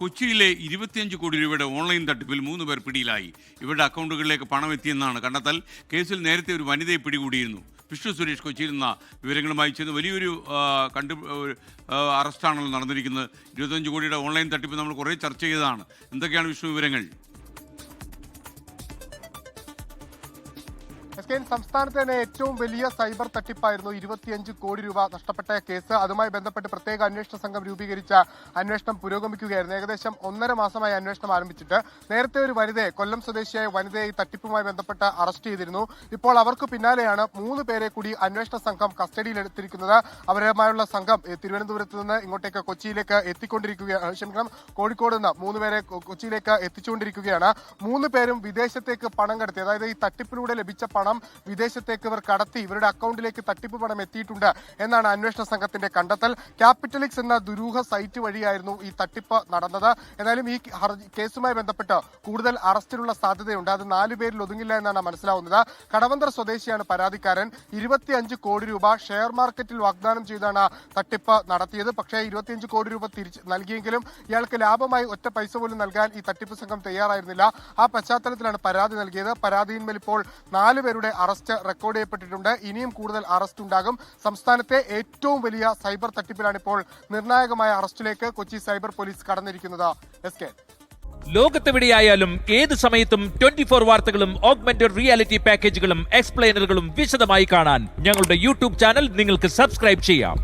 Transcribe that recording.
കൊച്ചിയിലെ ഇരുപത്തിയഞ്ച് കോടി രൂപയുടെ ഓൺലൈൻ തട്ടിപ്പിൽ മൂന്ന് പേർ പിടിയിലായി. ഇവരുടെ അക്കൗണ്ടുകളിലേക്ക് പണം എത്തിയെന്നാണ് കണ്ടെത്തൽ. കേസിൽ നേരത്തെ ഒരു വനിതയെ പിടികൂടിയിരുന്നു. വിഷ്ണു സുരേഷ് കൊച്ചിയിൽ നിന്ന് വിവരങ്ങളുമായി ചെന്ന് വലിയൊരു കണ്ടു അറസ്റ്റാണല്ലോ നടന്നിരിക്കുന്നത്. ഇരുപത്തഞ്ച് കോടിയുടെ ഓൺലൈൻ തട്ടിപ്പ് നമ്മൾ കുറേ ചർച്ച ചെയ്തതാണ്. എന്തൊക്കെയാണ് വിഷ്ണു വിവരങ്ങൾ? എസ് കെ സംസ്ഥാനത്ത് തന്നെ ഏറ്റവും വലിയ സൈബർ തട്ടിപ്പായിരുന്നു ഇരുപത്തിയഞ്ച് കോടി രൂപ നഷ്ടപ്പെട്ട കേസ്. അതുമായി ബന്ധപ്പെട്ട് പ്രത്യേക അന്വേഷണ സംഘം രൂപീകരിച്ച അന്വേഷണം പുരോഗമിക്കുകയായിരുന്നു. ഏകദേശം ഒന്നര മാസമായി അന്വേഷണം ആരംഭിച്ചിട്ട് നേരത്തെ ഒരു വനിതയെ കൊല്ലം സ്വദേശിയായ വനിതയെ ഈ തട്ടിപ്പുമായി ബന്ധപ്പെട്ട് അറസ്റ്റ് ചെയ്തിരുന്നു. ഇപ്പോൾ അവർക്ക് പിന്നാലെയാണ് മൂന്ന് പേരെ കൂടി അന്വേഷണ സംഘം കസ്റ്റഡിയിലെടുത്തിരിക്കുന്നത്. അവരുമായുള്ള സംഘം തിരുവനന്തപുരത്ത് നിന്ന് ഇങ്ങോട്ടേക്ക് കൊച്ചിയിലേക്ക് എത്തിക്കൊണ്ടിരിക്കുകയാണ് ക്ഷമിക്കണം കോഴിക്കോട് നിന്ന് മൂന്ന് പേരെ കൊച്ചിയിലേക്ക് എത്തിച്ചുകൊണ്ടിരിക്കുകയാണ്. മൂന്ന് പേരും വിദേശത്തേക്ക് പണം കടത്തി അതായത് ഈ തട്ടിപ്പിലൂടെ ലഭിച്ച പണം വിദേശത്തേക്ക് ഇവർ കടത്തി ഇവരുടെ അക്കൗണ്ടിലേക്ക് തട്ടിപ്പ് പണം എത്തിയിട്ടുണ്ട് എന്നാണ് അന്വേഷണ സംഘത്തിന്റെ കണ്ടെത്തൽ. ക്യാപിറ്റലിക്സ് എന്ന ദുരൂഹ സൈറ്റ് വഴിയായിരുന്നു ഈ തട്ടിപ്പ് നടന്നത്. എന്നാലും ഈ കേസുമായി ബന്ധപ്പെട്ട് കൂടുതൽ അറസ്റ്റിനുള്ള സാധ്യതയുണ്ട്. അത് നാലു പേരിൽ ഒതുങ്ങില്ല എന്നാണ് മനസ്സിലാവുന്നത്. കടവന്തർ സ്വദേശിയാണ് പരാതിക്കാരൻ. ഇരുപത്തിയഞ്ച് കോടി രൂപ ഷെയർ മാർക്കറ്റിൽ വാഗ്ദാനം ചെയ്താണ് തട്ടിപ്പ് നടത്തിയത്. പക്ഷേ ഇരുപത്തിയഞ്ച് കോടി രൂപ തിരിച്ച് നൽകിയെങ്കിലും ഇയാൾക്ക് ലാഭമായി ഒറ്റ പൈസ പോലും നൽകാൻ ഈ തട്ടിപ്പ് സംഘം തയ്യാറായിരുന്നില്ല. ആ പശ്ചാത്തലത്തിലാണ് പരാതി നൽകിയത്. പരാതിയിന്മേൽ ഇപ്പോൾ നാല് പേരുടെ അറസ്റ്റ് റെക്കോർഡ് ചെയ്യപ്പെട്ടിട്ടുണ്ട്. ഇനിയും കൂടുതൽ അറസ്റ്റ് ഉണ്ടാകും. സംസ്ഥാനത്തെ ഏറ്റവും വലിയ സൈബർ തട്ടിപ്പിലാണ് ഇപ്പോൾ നിർണായകമായ അറസ്റ്റിലേക്ക് Kochi cyber police കടന്നിരിക്കുന്നത്. S K. ലോകത്തെവിടെയായാലും ഏത് സമയത്തും ട്വന്റി ഫോർ വാർത്തകളും ഓഗ്മെന്റഡ് റിയാലിറ്റി പാക്കേജുകളും എക്സ്പ്ലെയിനറുകളും വിശദമായി കാണാൻ ഞങ്ങളുടെ യൂട്യൂബ് ചാനൽ നിങ്ങൾക്ക് സബ്സ്ക്രൈബ് ചെയ്യാം.